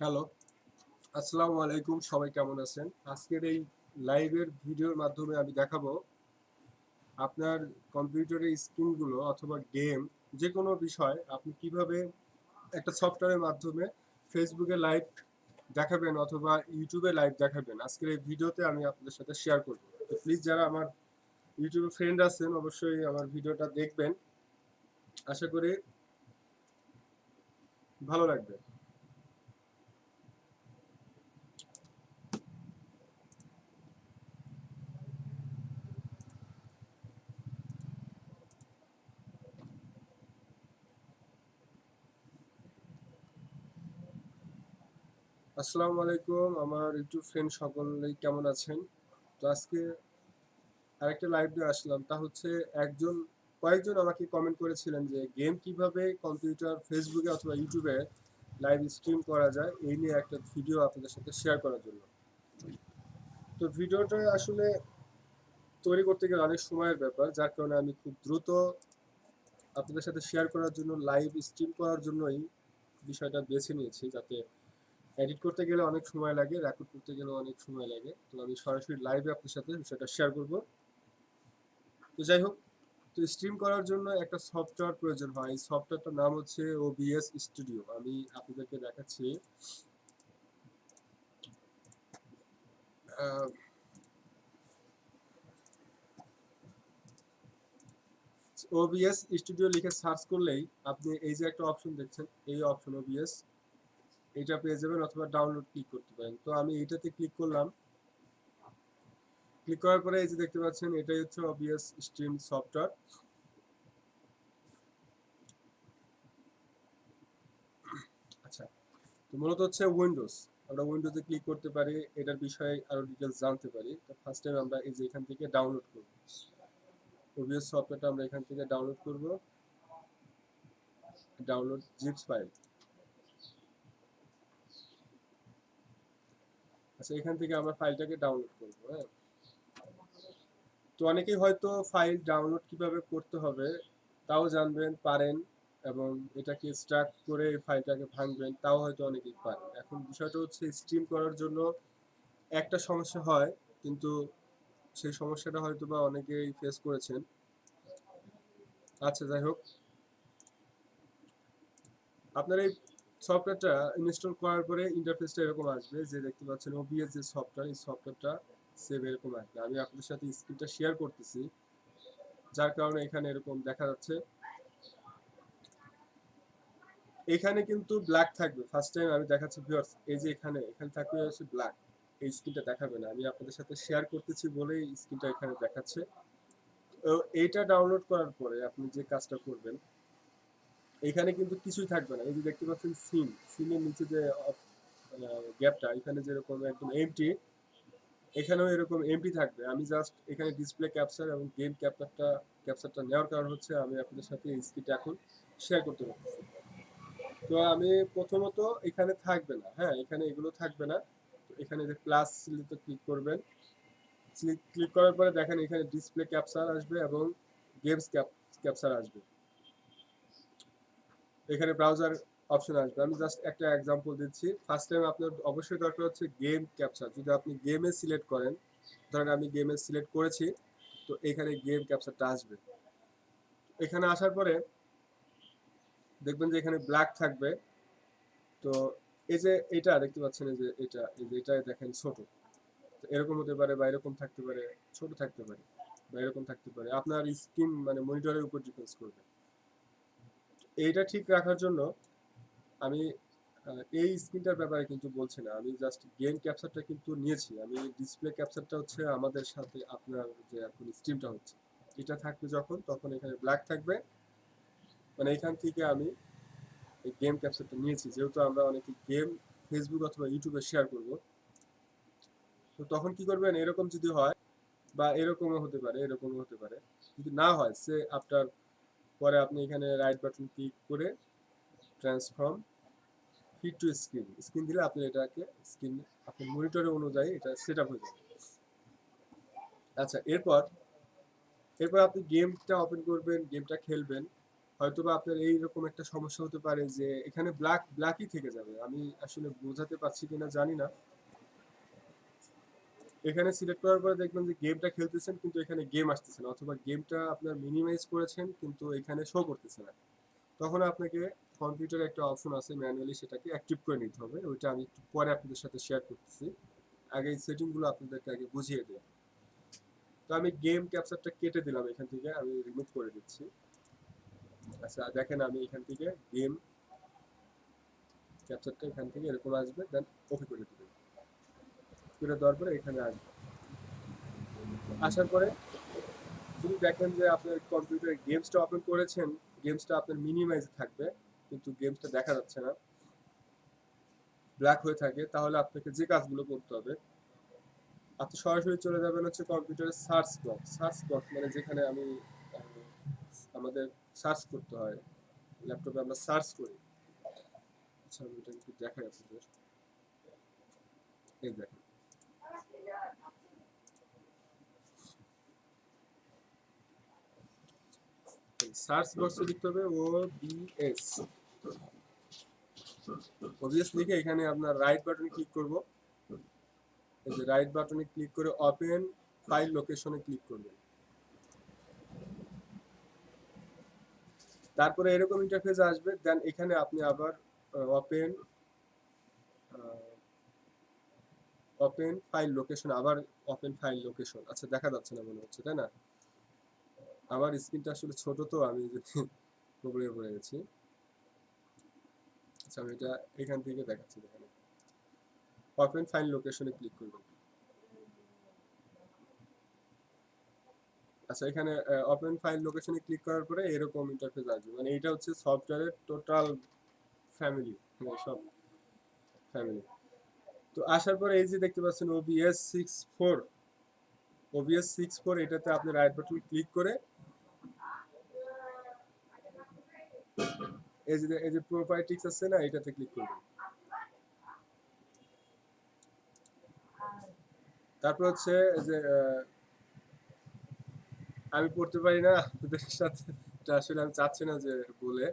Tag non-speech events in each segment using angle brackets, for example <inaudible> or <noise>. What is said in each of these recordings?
Hello আসসালামু আলাইকুম সবাই কেমন আছেন? আজকের এই লাইভের ভিডিওর মাধ্যমে আমি দেখাবো আপনার স্ক্রিনগুলো অথবা গেম যে কোনো বিষয় আপনি কীভাবে একটা সফটওয়্যারের মাধ্যমে ফেসবুকে লাইভ দেখাবেন অথবা ইউটিউবে লাইভ দেখাবেন, আজকের এই ভিডিওতে আমি আপনাদের সাথে শেয়ার করব। তো প্লিজ যারা আমার ইউটিউবে ফ্রেন্ড আছেন, অবশ্যই আমার ভিডিওটা দেখবেন। আশা করি ভালো লাগবে। আসসালামু আলাইকুম। আমার ইউটিউব ফ্রেন্ড সকলেই কেমন আছেন? তো আজকে আরেকটা লাইভ দিয়ে আসলাম। তা হচ্ছে একজন, কয়েকজন আমাকে কমেন্ট করেছিলেন যে গেম কীভাবে কম্পিউটার ফেসবুকে অথবা ইউটিউবে লাইভ স্ট্রিম করা যায়, এই নিয়ে একটা ভিডিও আপনাদের সাথে শেয়ার করার জন্য। তো ভিডিওটা আসলে তৈরি করতে গেলে অনেক সময়ের ব্যাপার। যার কারণে আমি খুব দ্রুত আপনাদের সাথে শেয়ার করার জন্য লাইভ স্ট্রিম করার জন্যই বিষয়টা বেছে নিয়েছি, যাতে এডিট করতে গেলে অনেক সময় লাগে রেকর্ড করতে গেলে অনেক সময় লাগে। তো আমি সরাসরি লাইভে আপনার সাথে বিষয়টা শেয়ার করব। তো যাই হোক, তো স্ট্রিম করার জন্য একটা সফটওয়্যার প্রয়োজন হয়। এই সফটওয়্যারটার নাম হচ্ছে ওবিএস স্টুডিও আমি আপনাদেরকে দেখাচ্ছি। ওবিএস স্টুডিও লিখে সার্চ করলেই আপনি এই যে একটা অপশন দেখছেন, এই অপশন ওবিএস এটা পেয়ে যাবেন অথবা ডাউনলোড ক্লিক করতে পারেন। তো আমি এটাতে ক্লিক করলাম। ক্লিক করার পরে এই যে দেখতে পাচ্ছেন, এটাই হচ্ছে অবভিয়াস স্ট্রিম সফটওয়্যার তো মূলত হচ্ছে উইন্ডোজ আমরা উইন্ডোজে ক্লিক করতে পারি, এটার বিষয়ে আরও ডিটেলস জানতে পারি। তো ফার্স্ট টাইম আমরা এই যে এখান থেকে ডাউনলোড করব। ওবিএস সফটওয়্যারটা আমরা এখান থেকে ডাউনলোড করব। ডাউনলোড জিপস ফাইল আচ্ছা এখান থেকে আমরা ফাইলটাকে ডাউনলোড করব হ্যাঁ? তো অনেকেই হয়তো ফাইল ডাউনলোড কীভাবে করতে হবে তাও জানবেন, পারেন এবং এটাকে স্ট্রাক করে ফাইলটাকে ভাঙবেন, তাও হয়তো অনেকেই পারেন। এখন বিষয়টা হচ্ছে স্ট্রিম করার জন্য একটা সমস্যা হয়, কিন্তু সেই সমস্যাটা হয়তো বা অনেকেই ফেস করেছেন। আচ্ছা যাই হোক। আপনার এই সফটওয়্যারটা ইনস্টল করার পরে ইন্টারফেসটা এরকম আসবে যে দেখতে পাচ্ছেন ওবিএস যে সফটওয়্যার এই সফটওয়্যারটা সেভ এরকম আসবে। আমি আপনাদের সাথে স্ক্রিনটা শেয়ার করতেছি, যার কারণে এখানে এরকম দেখা যাচ্ছে। এখানে কিন্তু ব্ল্যাক থাকবে। ফার্স্ট টাইম আমি দেখাচ্ছি ভিউয়ার্স এই যে এখানে এখানে থাকবে হচ্ছে ব্ল্যাক এই স্ক্রিনটা দেখাবে না। আমি আপনাদের সাথে শেয়ার করতেছি বলেই স্ক্রিনটা এখানে দেখাচ্ছে। এইটা ডাউনলোড করার পরে আপনি যে কাজটা করবেন এখানে কিন্তু কিছুই থাকবে না। এই যে দেখতে পাচ্ছেন সিন সিনের নিচে যে গ্যাপটা, এখানে যেরকম একদম এমটি এখানেও এরকম এমটি থাকবে। আমি জাস্ট এখানে ডিসপ্লে ক্যাপচার এবং গেম ক্যাপচারটা ক্যাপচারটা নেওয়ার কারণ হচ্ছে আমি আপনাদের সাথে এই স্ক্রিনটা এখন শেয়ার করতে পারতেছি। তো আমি প্রথমত এখানে থাকবে না। হ্যাঁ এখানে এগুলো থাকবে না। তো এখানে যে প্লাস সিলিতে ক্লিক করবেন ক্লিক করার পরে দেখেন এখানে ডিসপ্লে ক্যাপচার আসবে এবং গেমস ক্যাপ ক্যাপচার আসবে। এখানে ব্রাউজার অপশন আসবে। আমি জাস্ট একটা এক্সাম্পল দিচ্ছি। ফার্স্ট টাইম আপনার অবশ্যই দরকার হচ্ছে গেম ক্যাপচার যদি আপনি গেমে সিলেক্ট করেন, ধরেন আমি গেমে সিলেক্ট করেছি, তো এখানে গেম ক্যাপচারটা আসবে। এখানে আসার পরে দেখবেন যে এখানে ব্ল্যাক থাকবে। তো এই যে এটা দেখতে পাচ্ছেন, এই যে এটা, এই যে এটা দেখেন ছোট। তো এরকম হতে পারে বা এরকম থাকতে পারে, ছোট থাকতে পারে বা এরকম থাকতে পারে। আপনার স্ক্রিন মানে মনিটরের উপর ডিপেন্ডস করবে। এইটা ঠিক রাখার জন্য আমি এই স্ক্রিনটার ব্যাপারে কিন্তু বলছি না। আমি জাস্ট গেম ক্যাপচারটা কিন্তু নিয়েছি। আমি ডিসপ্লে ক্যাপচারটা হচ্ছে আমাদের সাথে আপনার যে এখন স্ট্রিমটা হচ্ছে। এটা থাকবে যখন, তখন এখানে ব্ল্যাক থাকবে। মানে এখান থেকে আমি এই গেম ক্যাপচারটা নিয়েছি। যেহেতু আমরা অনেকে গেম ফেসবুক অথবা ইউটিউবে শেয়ার করব, তো তখন কি করবেন? এরকম যদি হয় বা এরকমও হতে পারে, এরকমও হতে পারে। যদি না হয় সে আপনার পরে আপনি এখানে রাইট বাটন ক্লিক করে transform fit to screen screen দিলে আপনি এটাকে স্ক্রিন আপনার মনিটরের অনুযায়ী এটা সেট আপ হয়ে যাবে। আচ্ছা এরপর এরপর আপনি গেমটা ওপেন করবেন গেমটা খেলবেন। হয়তোবা আপনার এইরকম একটা সমস্যা হতে পারে যে এখানে ব্ল্যাক ব্ল্যাকই থেকে যাবে। আমি আসলে বোঝাতে পারছি কিনা জানি না। এখানে সিলেক্ট করার পরে দেখবেন যে গেমটা খেলতেছেন, কিন্তু এখানে গেম আসতেছে না, অথবা গেমটা আপনার মিনিমাইজ করেছেন, কিন্তু এখানে শো করতেছে না। তখন আপনাকে কম্পিউটারে একটা অপশন আছে ম্যানুয়ালি সেটাকে অ্যাক্টিভ করে নিতে হবে, ওইটা আমি একটু পরে আপনাদের সাথে শেয়ার করতেছি। আগে এই সেটিংগুলো আপনাদেরকে আগে বুঝিয়ে দিই তো আমি গেম ক্যাপচারটা কেটে দিলাম এখান থেকে, আমি রিমুভ করে দিচ্ছি। আচ্ছা দেখেন আমি এখান থেকে গেম ক্যাপচারটা এখান থেকে এরকম আসবে দেন ওকে করে দিবেন করে দেওয়ার পরে এখানে আসবে। আসার পরে যদি দেখেন যে আপনার কম্পিউটারে গেমসটা ওপেন করেছেন গেমসটা আপনার মিনিমাইজ থাকবে, কিন্তু গেমসটা দেখা যাচ্ছে না। ব্ল্যাক হয়ে থাকে, তাহলে আপনাকে যে কাজগুলো করতে হবে, আপনি সরাসরি চলে যাবেন হচ্ছে কম্পিউটারের সার্চ বক্স সার্চ বক্স মানে যেখানে আমি আমাদের সার্চ করতে হয়। ল্যাপটপে আমরা সার্চ করি। আচ্ছা আমি এটা একটু দেখাই আপনাদের। এই দেখেন। সার্চ বক্সে লিখতে হবে ও বি এস ওবিএস লিখে এখানে আপনার রাইট বাটনে ক্লিক করব। এই যে রাইট বাটনে ক্লিক করে ওপেন ফাইল লোকেশনে ক্লিক করবেন তারপরে এরকম ইন্টারফেস আসবে দেন এখানে আপনি আবার ওপেন ওপেন ফাইল লোকেশন আবার ওপেন ফাইল লোকেশন আচ্ছা দেখা যাচ্ছে না মনে হচ্ছে, তাই না? আমার স্ক্রিনটা আসলে ছোট তো, আমি প্রবলেমে পড়ে গেছি। আচ্ছা আমি এটা এখান থেকে দেখাচ্ছি, দেখেন। ওপেন ফাইল লোকেশনে ক্লিক করবেন। আচ্ছা এখানে ওপেন ফাইল লোকেশনে ক্লিক করার পরে এরকম ইন্টারফেস আসবে। মানে এটা হচ্ছে সফটওয়্যারের টোটাল ফ্যামিলি মানে সব ফ্যামিলি তো আসার পরে এই যে দেখতে পাচ্ছেন OBS six four OBS six four এটাতে আপনি রাইট বাটন ক্লিক করে এই যে এই যে প্রোপার্টিক্স আছে না, এটাতে ক্লিক করবেন। তারপর হচ্ছে যে আমি পড়তে পারি না আপনাদের সাথে আসলে আমি চাচ্ছি না যে বলে।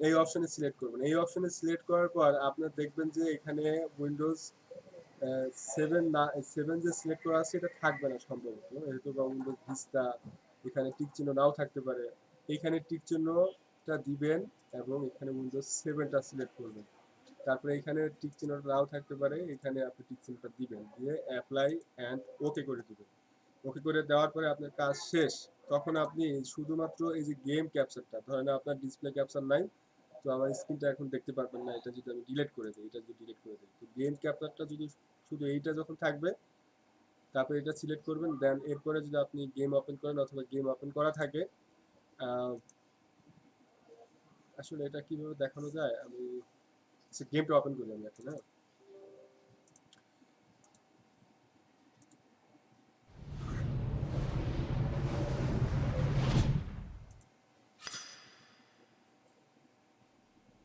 এই অপশনে সিলেক্ট করবেন। এই অপশনে সিলেক্ট করার পর আপনার দেখবেন যে এখানে উইন্ডোজ সেভেন না সেভেন যে সিলেক্ট করা আছে, এটা থাকবে না সম্ভবত। যেহেতু বা উইন্ডোজ ভিস্তা এখানে টিক চিহ্ন নাও থাকতে পারে। এইখানে টিক চিহ্নটা দিবেন এবং এখানে উইন্ডোজ সেভেনটা সিলেক্ট করবেন। তারপরে এখানে টিক চিহ্নটা নাও থাকতে পারে, এখানে আপনি টিক চিহ্নটা দিবেন। দিয়ে অ্যাপ্লাই অ্যান্ড ওকে করে দেবেন। ওকে করে দেওয়ার পরে আপনার কাজ শেষ। তখন আপনি শুধুমাত্র এই যে গেম ক্যাপচারটা ধরেন আপনার ডিসপ্লে ক্যাপচার নাই, তো আমার স্ক্রিনটা এখন দেখতে পারবেন না, এটা যদি আমি ডিলিট করে দিই, এটা যদি ডিলিট করে দিই। তো গেম ক্যাপচারটা যদি শুধু এইটা যখন থাকবে তারপরে এটা সিলেক্ট করবেন দেন এরপরে যদি আপনি গেম ওপেন করেন অথবা গেম ওপেন করা থাকে আসলে এটা কীভাবে দেখানো যায়? আমি গেমটা ওপেন করি আমি এখন হ্যাঁ?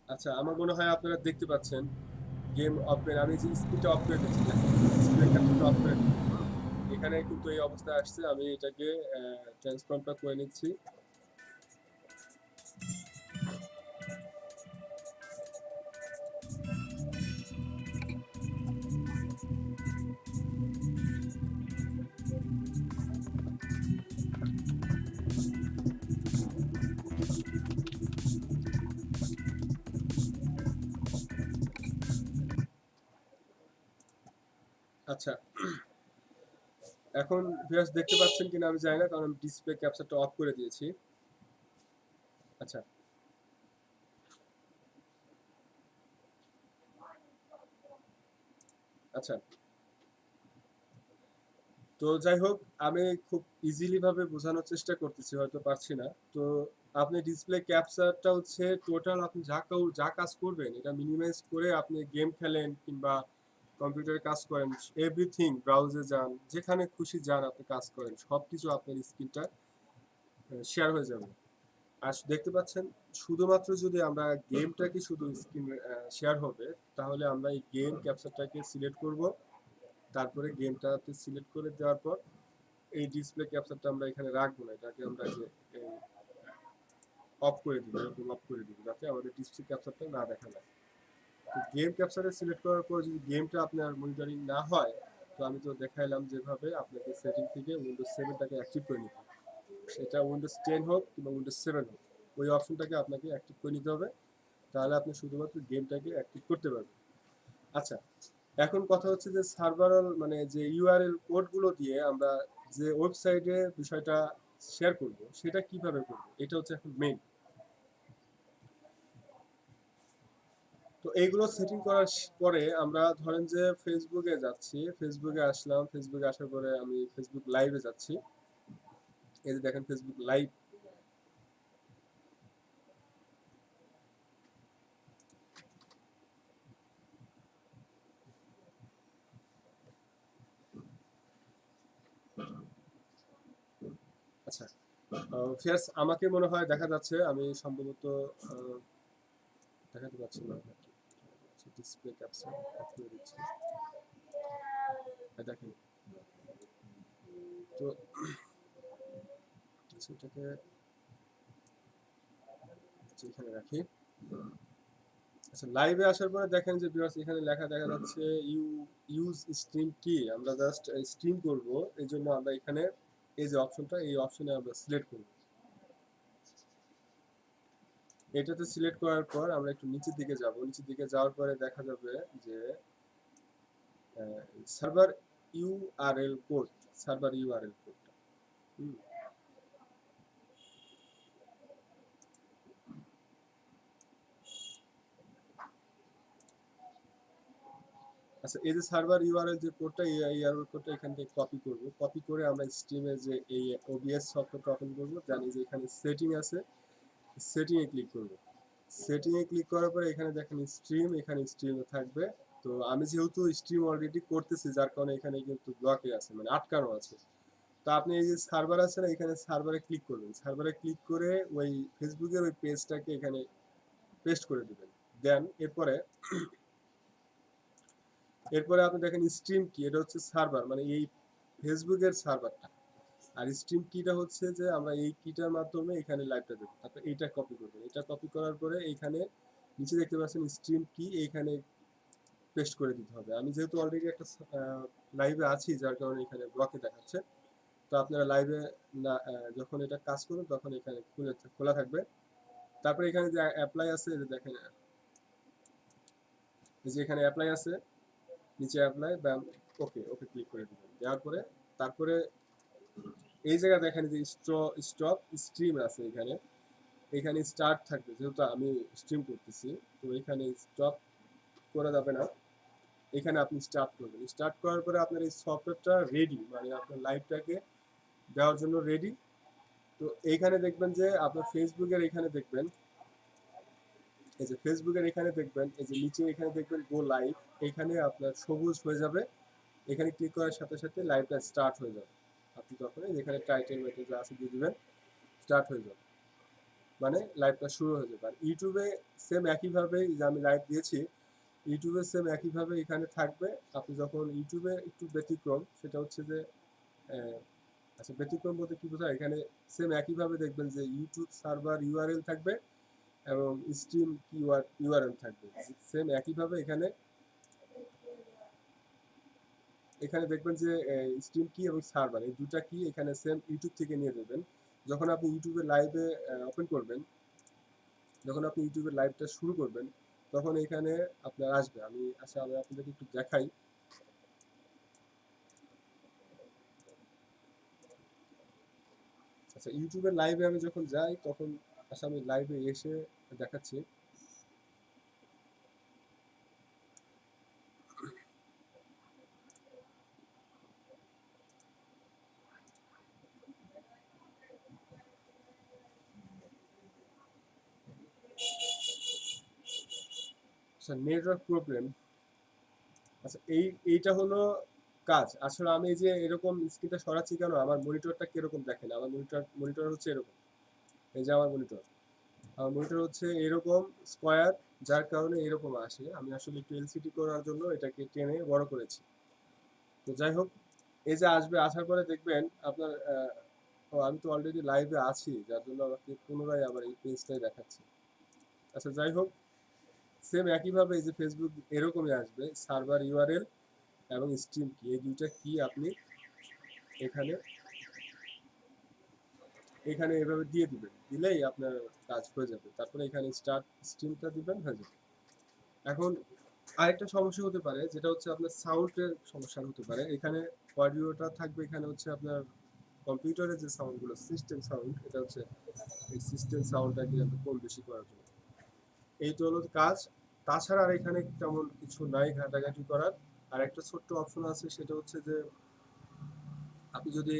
আচ্ছা আমার মনে হয় আপনারা দেখতে পাচ্ছেন গেম ওপেন আমি যে স্ক্রিনটা অফ করে দিচ্ছি স্ক্রিন ক্যাপচারটা অফ করে দিচ্ছি এখানে কিন্তু এই অবস্থা আসছে। আমি এটাকে ট্রান্সফর্মটা করে নিচ্ছি। আচ্ছা। এখন ভিউয়ার্স দেখতে পাচ্ছেন কিনা আমি জানি না, কারণ আমি ডিসপ্লে ক্যাপচারটা অফ করে দিয়েছি। আচ্ছা। আচ্ছা। তো যাই হোক, আমি খুব ইজিলি ভাবে বোঝানোর চেষ্টা করতেছি, হয়তো পারছি না। তো আপনি ডিসপ্লে ক্যাপচারটা হচ্ছে টোটাল আপনি যা যা কাজ করবেন, এটা মিনিমাইজ করে আপনি গেম খেলেন কিংবা কম্পিউটারে কাজ করেন এভরিথিং ব্রাউজে যান, যেখানে খুশি যান আপনি কাজ করেন সব কিছু আপনার স্ক্রিনটা শেয়ার হয়ে যাবে। আর দেখতে পাচ্ছেন, শুধুমাত্র যদি আমরা গেমটাকে শুধু স্ক্রিন শেয়ার হবে, তাহলে আমরা এই গেম ক্যাপচারটাকে সিলেক্ট করব। তারপরে গেমটাতে সিলেক্ট করে দেওয়ার পর, এই ডিসপ্লে ক্যাপচারটা আমরা এখানে রাখব না, এটাকে আমরা যে অফ করে দিব, এরকম অফ করে দিব, যাতে আমাদের ডিসপ্লে ক্যাপচারটা না দেখা যায়। গেম ক্যাপচারে সিলেক্ট করার পর যদি গেমটা আপনার মনিটরিং না হয়, তো আমি তো দেখাইলাম যেভাবে আপনাকে সেটিং থেকে উইন্ডোজ সেভেনটাকে অ্যাক্টিভ করে নিতে সেটা উইন্ডোজ টেন হোক কিংবা উইন্ডোজ সেভেন হোক, ওই অপশনটাকে আপনাকে অ্যাক্টিভ করে নিতে হবে। তাহলে আপনি শুধুমাত্র গেমটাকে অ্যাক্টিভ করতে পারবেন। আচ্ছা এখন কথা হচ্ছে যে সার্ভারাল মানে যে ইউআরএল কোডগুলো দিয়ে আমরা যে ওয়েবসাইটে বিষয়টা শেয়ার করব, সেটা কীভাবে করব? এটা হচ্ছে এখন মেইন তো এইগুলো সেটিং করার পরে আমরা ধরেন যে ফেসবুকে যাচ্ছি ফেসবুকে আসলাম ফেসবুকে আসার পরে আমি ফেসবুক লাইভে যাচ্ছি। এই যে দেখেন ফেসবুক লাইভ আচ্ছা আমাকে মনে হয় দেখা যাচ্ছে, আমি সম্ভবত দেখাতে পারছি না। ডিসপ্লে ক্যাপচার করে দিচ্ছি দেখেন তো <clears throat> আচ্ছা, এখানে রাখি। আচ্ছা লাইভে আসার পরে দেখেন যে ভিউয়ার্স এখানে লেখা দেখা যাচ্ছে ইউ ইউজ স্ট্রিম কি আমরা জাস্ট স্ট্রিম করব এই জন্য আমরা এখানে এই যে অপশনটা এই অপশনে আমরা সিলেক্ট করব। এটাতে সিলেক্ট করার পর আমরা একটু নিচের দিকে যাব। নিচের দিকে যাওয়ার পরে দেখা যাবে যে server URL code server URL কোডটা আচ্ছা এই যে সার্ভার ইউআরএল যে কোডটা এই ইউআরএল কোডটা এখান থেকে কপি করব। কপি করে আমরা স্ট্রিমে যে এই ওবিএস সফটওয়্যারটা ওপেন করব। জানি যে এখানে সেটিং আছে। সেটিং এ ক্লিক করব। সেটিং এ ক্লিক করার পরে এখানে দেখেন স্ট্রিম এখানে স্ট্রিমে থাকবে। তো আমি যেহেতু স্ট্রিম অলরেডি করতেছি, যার কারণে এখানে কিন্তু ব্লকে আছে মানে আটকানো আছে। তো আপনি এই যে সার্ভার আছে না, এখানে সার্ভারে ক্লিক করবেন। সার্ভারে ক্লিক করে ওই ফেসবুকের ওই পেজটাকে এখানে পেস্ট করে দিবেন। দেন এরপরে এরপরে আপনি দেখেন স্ট্রিম কি? এটা হচ্ছে সার্ভার মানে এই ফেসবুকের সার্ভারটা আর স্ট্রিম কিটা হচ্ছে যে আমরা এই কিটার মাধ্যমে এখানে লাইভটা দেবো তারপর এইটা কপি করবেন এটা কপি করার পরে এইখানে নিচে দেখতে পাচ্ছেন স্ট্রিম কি এইখানে পেস্ট করে দিতে হবে। আমি যেহেতু অলরেডি একটা লাইভে আছি, যার কারণে এখানে ব্লকে দেখাচ্ছে। তো আপনারা লাইভে না যখন এটা কাজ করুন তখন এখানে খুলে, খোলা থাকবে। তারপরে এখানে যে অ্যাপ্লাই আছে দেখেন যে এখানে অ্যাপ্লাই আছে, নিচে অ্যাপ্লাই ব্যাম ওকে ওকে ক্লিক করে দেবেন। দেওয়ার পরে, তারপরে এই জায়গা দেখেন যে স্টপ স্ট্রিম আছে এখানে এখানে স্টার্ট থাকবে। যেহেতু আমি স্ট্রিম করতেছি, তো এখানে স্টপ করা যাবে না। এখানে আপনি স্টার্ট করবেন। স্টার্ট করার পরে আপনার এই সফটওয়্যারটা রেডি মানে আপনার লাইভটাকে দেওয়ার জন্য রেডি তো এইখানে দেখবেন যে আপনার ফেসবুকের এখানে দেখবেন, এই যে ফেসবুকের এখানে দেখবেন, এই যে নিচে এখানে দেখবেন গো লাইভ এখানে আপনার সবুজ হয়ে যাবে। এখানে ক্লিক করার সাথে সাথে লাইভটা স্টার্ট হয়ে যাবে। আপনি তখন এই যেখানে টাইটেল মেটেল যা আছে দিয়ে দেবেন স্টার্ট হয়ে যাবে। মানে লাইভটা শুরু হয়ে যাবে। আর ইউটিউবে সেম একইভাবে যে আমি লাইভ দিয়েছি ইউটিউবে সেম একইভাবে এখানে থাকবে। আপনি যখন ইউটিউবে একটু ব্যতিক্রম সেটা হচ্ছে যে আচ্ছা ব্যতিক্রম বলতে কি বোঝায়? এখানে সেম একইভাবে দেখবেন যে ইউটিউব সার্ভার ইউআরএল থাকবে এবং স্ট্রিম ইউআর ইউআরএল থাকবে। সেম একইভাবে এখানে এখানে দেখবেন যে স্ট্রিম কি এবং সার্ভার এই দুটা কি এখানে সেম ইউটিউব থেকে নিয়ে দেবেন যখন আপনি ইউটিউবে লাইভে ওপেন করবেন, যখন আপনি ইউটিউবের লাইভটা শুরু করবেন, তখন এখানে আপনার আসবে। আমি আচ্ছা আমি আপনাদেরকে একটু দেখাই। আচ্ছা ইউটিউবের লাইভে আমি যখন যাই, তখন আচ্ছা আমি লাইভে এসে দেখাচ্ছি। আচ্ছা নেটওয়ার্ক প্রবলেম আচ্ছা এই, এইটা হলো কাজ। আসলে আমি যে এরকম স্ক্রিনটা সরাচ্ছি কেন? আমার মনিটরটা কীরকম দেখেন? আমার মনিটর মনিটর হচ্ছে এরকম। এই যে আমার মনিটর আমার মনিটর হচ্ছে এরকম স্কোয়ার যার কারণে এরকম আসে। আমি আসলে একটু এলসিডি করার জন্য এটাকে টেনে বড় করেছি। তো যাই হোক, এই যে আসবে, আসার পরে দেখবেন আপনার ও, আমি তো অলরেডি লাইভে আছি। যার জন্য আমাকে পুনরায় আবার এই পেজটাই দেখাচ্ছে। আচ্ছা যাই হোক সেম একইভাবে এই যে ফেসবুক এরকমই আসবে সার্ভার ইউআরএল এবং স্ট্রিম কি এই দুইটা কি আপনি এখানে এখানে এভাবে দিয়ে দিবেন, দিলেই আপনার কাজ হয়ে যাবে। তারপরে এখানে স্টার্ট স্ট্রিমটা দিবেন, হয়ে যাবে। এখন আরেকটা সমস্যা হতে পারে, যেটা হচ্ছে আপনার সাউন্ডের সমস্যা হতে পারে। এখানে অডিওটা থাকবে, এখানে হচ্ছে আপনার কম্পিউটারের যে সাউন্ডগুলো সিস্টেম সাউন্ড এটা হচ্ছে এই সিস্টেম সাউন্ডটাকে কম বেশি করার জন্য। এই তো হলো কাজ। তাছাড়া আর এখানে তেমন কিছু নাই ঘাটাঘাটি করার। আর একটা ছোট্ট অপশন আছে, সেটা হচ্ছে যে, আপনি যদি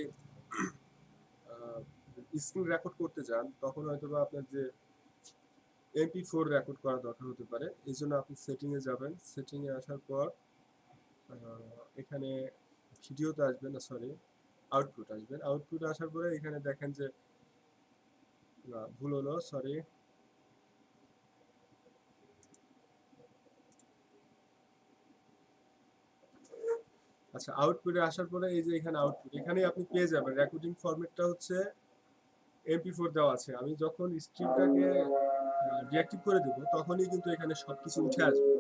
স্ক্রিন রেকর্ড করতে যান, তখন হয়তো বা আপনার যে এমপি ফোর রেকর্ড করা দরকার হতে পারে। এই জন্য আপনি সেটিংয়ে যাবেন। সেটিংয়ে আসার পর এখানে ভিডিওতে আসবেন, না সরি আউটপুট আসবেন। আউটপুট আসার পরে এখানে দেখেন যে ভুল হলো সরি আচ্ছা আউটপুটে আসার পরে এই যে এখানে আউটপুট এখানে আপনি পেয়ে যাবেন। রেকর্ডিং ফরম্যাটটা হচ্ছে এমপি ফোর দেওয়া আছে। আমি যখন স্ট্রিমটাকে ডিঅ্যাক্টিভ করে দেবো, তখনই কিন্তু এখানে সবকিছু উঠে আসবে।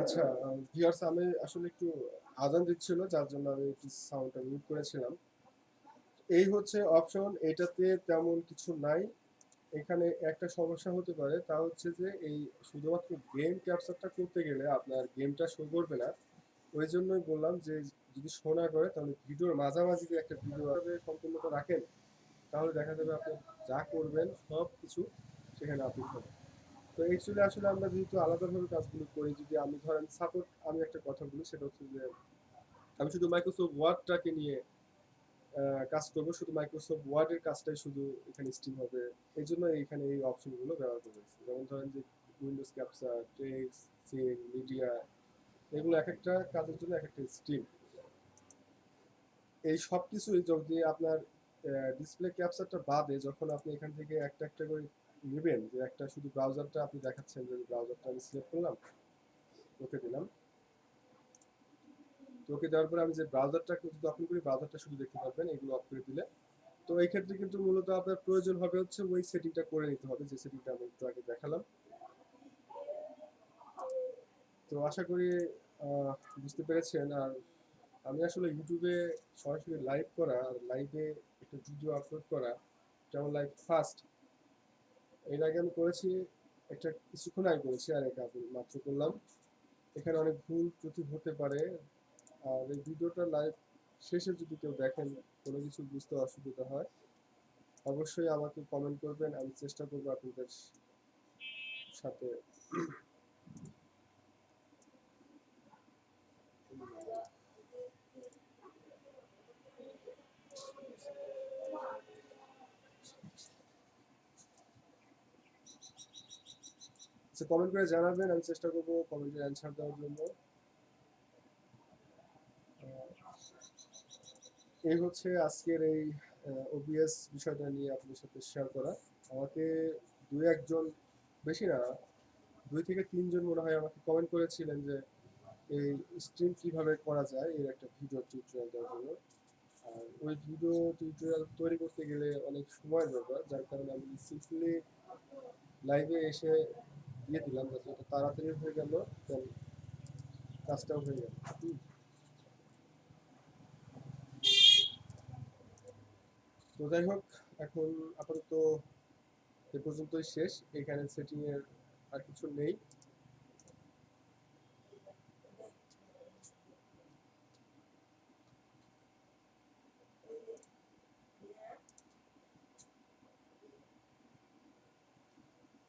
আচ্ছা ভিউয়ার্স আমি আসলে একটু আজান দিচ্ছিল, যার জন্য আমি একটু সাউন্ডটা মিউট করেছিলাম। এই হচ্ছে অপশন এটাতে তেমন কিছু নাই। এখানে একটা সমস্যা হতে পারে, তা হচ্ছে যে এই শুধুমাত্র গেম ক্যাপচারটা করতে গেলে আপনার গেমটা শো করবে না। ওই জন্যই বললাম যে, যদি শো না করে, তাহলে ভিডিওর মাঝামাঝি যে একটা ভিডিও সম্পূর্ণটা রাখেন। তাহলে দেখা যাবে আপনি যা করবেন সব কিছু সেখানে আপলোড হবে। তো অ্যাকচুয়ালি আসলে আমরা যেহেতু আলাদাভাবে কাজগুলো করি, যদি আমি ধরেন সাপোর্ট আমি একটা কথা বলি, সেটা হচ্ছে যে আমি শুধু মাইক্রোসফট ওয়ার্ডটাকে নিয়ে কাজ করব, শুধু মাইক্রোসফট ওয়ার্ডের কাজটাই শুধু এখানে স্ট্রিম হবে। এই জন্য এইখানে এই অপশনগুলো ব্যবহার করেছি যেমন ধরেন যে Windows capture text scene media এগুলো এক একটা কাজের জন্য এক একটা স্ট্রিম এই সব কিছুই যদি আপনার ডিসপ্লে ক্যাপচারটা বাদে, যখন আপনি এখান থেকে একটা একটা করে নেবেন যে একটা শুধু ব্রাউজারটা আপনি দেখাচ্ছেন যে ব্রাউজারটা আমি সিলেক্ট করলাম, ওকে দিলাম। তো ওকে দেওয়ার পরে আমি যে ব্রাউজারটা যদি অপেন করি ব্রাউজারটা শুধু দেখতে পারবেন, এগুলো অফ করে দিলে। তো এই ক্ষেত্রে কিন্তু মূলত আপনার প্রয়োজন হবে হচ্ছে ওই সেটিংটা করে নিতে হবে, যে সেটিংটা আমি একটু আগে দেখালাম। তো আশা করি বুঝতে পেরেছেন। আর আমি আসলে ইউটিউবে সরাসরি লাইভ করা আর লাইভে একটা ভিডিও আপলোড করা যেমন লাইভ ফার্স্ট এর আগে আমি করেছি, একটা কিছুক্ষণ আগে করেছি, আর এটা আমি মাত্র করলাম। এখানে অনেক ভুল ত্রুটি হতে পারে। আর এই ভিডিওটা লাইভ শেষে যদি কেউ দেখেন, কোনো কিছু বুঝতে অসুবিধা হয়, অবশ্যই আমাকে কমেন্ট করবেন। আমি চেষ্টা করব আপনাদের সাথে কমেন্ট করে জানাবেন, আমি চেষ্টা করব কমেন্টের অ্যান্সার দেওয়ার জন্য। এই হচ্ছে আজকের এই ওবিএস বিষয়টা নিয়ে আপনার সাথে শেয়ার করা। আমাকে দু একজন, বেশি না, দুই থেকে তিনজন মনে হয় আমাকে কমেন্ট করেছিলেন যে এই স্ট্রিম কীভাবে করা যায়, এর একটা ভিডিও টিউটোরিয়াল দেওয়ার জন্য। আর ওই ভিডিও টিউটোরিয়াল তৈরি করতে গেলে অনেক সময় দরকার যার কারণে আমি সিম্পলি লাইভে এসে দিয়ে দিলাম তাড়াতাড়ি হয়ে গেল কাজটাও হয়ে গেল। তো যাই হোক, এখন আপাতত এ পর্যন্তই শেষ। এখানে সেটিং এর আর কিছু নেই।